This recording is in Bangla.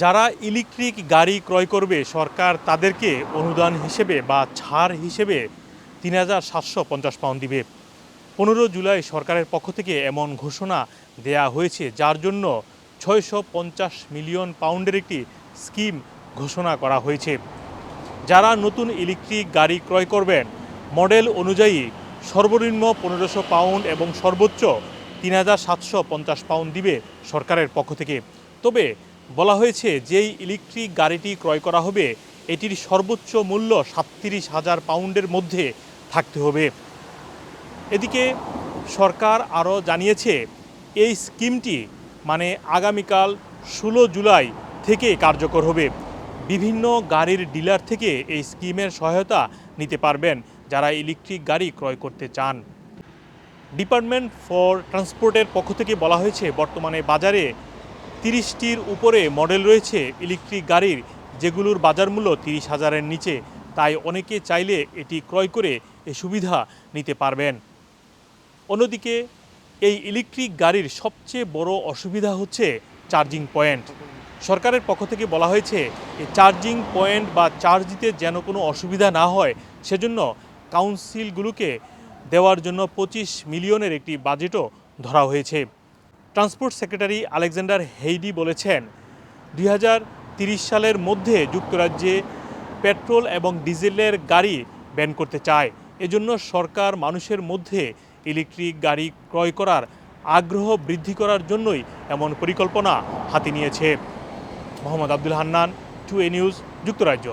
যারা ইলেকট্রিক গাড়ি ক্রয় করবে, সরকার তাদেরকে অনুদান হিসেবে বা ছাড় হিসেবে তিন হাজার সাতশো পঞ্চাশ পাউন্ড দিবে। পনেরো জুলাই সরকারের পক্ষ থেকে এমন ঘোষণা দেয়া হয়েছে, যার জন্য ছয়শো পঞ্চাশ মিলিয়ন পাউন্ডের একটি স্কিম ঘোষণা করা হয়েছে। যারা নতুন ইলেকট্রিক গাড়ি ক্রয় করবেন, মডেল অনুযায়ী সর্বনিম্ন পনেরোশো পাউন্ড এবং সর্বোচ্চ তিন হাজার সাতশো পঞ্চাশ পাউন্ড দিবে সরকারের পক্ষ থেকে। তবে বলা হয়েছে, যেই ইলেকট্রিক গাড়িটি ক্রয় করা হবে, এটির সর্বোচ্চ মূল্য সাতত্রিশ হাজার পাউন্ডের মধ্যে থাকতে হবে। এদিকে সরকার আরও জানিয়েছে, এই স্কিমটি মানে আগামীকাল ষোলো জুলাই থেকে কার্যকর হবে। বিভিন্ন গাড়ির ডিলার থেকে এই স্কিমের সহায়তা নিতে পারবেন যারা ইলেকট্রিক গাড়ি ক্রয় করতে চান। ডিপার্টমেন্ট ফর ট্রান্সপোর্টের পক্ষ থেকে বলা হয়েছে, বর্তমানে বাজারে তিরিশটির উপরে মডেল রয়েছে ইলেকট্রিক গাড়ির, যেগুলোর বাজার মূল্য তিরিশ হাজারের নিচে। তাই অনেকে চাইলে এটি ক্রয় করে এ সুবিধা নিতে পারবেন। অন্যদিকে, এই ইলেকট্রিক গাড়ির সবচেয়ে বড় অসুবিধা হচ্ছে চার্জিং পয়েন্ট। সরকারের পক্ষ থেকে বলা হয়েছে এই চার্জিং পয়েন্ট বা চার্জ দিতে যেন কোনো অসুবিধা না হয়, সেজন্য কাউন্সিলগুলোকে দেওয়ার জন্য পঁচিশ মিলিয়নের একটি বাজেটও ধরা হয়েছে। ট্রান্সপোর্ট সেক্রেটারি আলেকজান্ডার হেইডি বলেছেন, দুই সালের মধ্যে যুক্তরাজ্যে পেট্রোল এবং ডিজেলের গাড়ি ব্যান করতে চায়। এজন্য সরকার মানুষের মধ্যে ইলেকট্রিক গাড়ি ক্রয় করার আগ্রহ বৃদ্ধি করার জন্যই এমন পরিকল্পনা হাতে নিয়েছে। মোহাম্মদ আব্দুল হান্নান, টু এ নিউজ, যুক্তরাজ্য।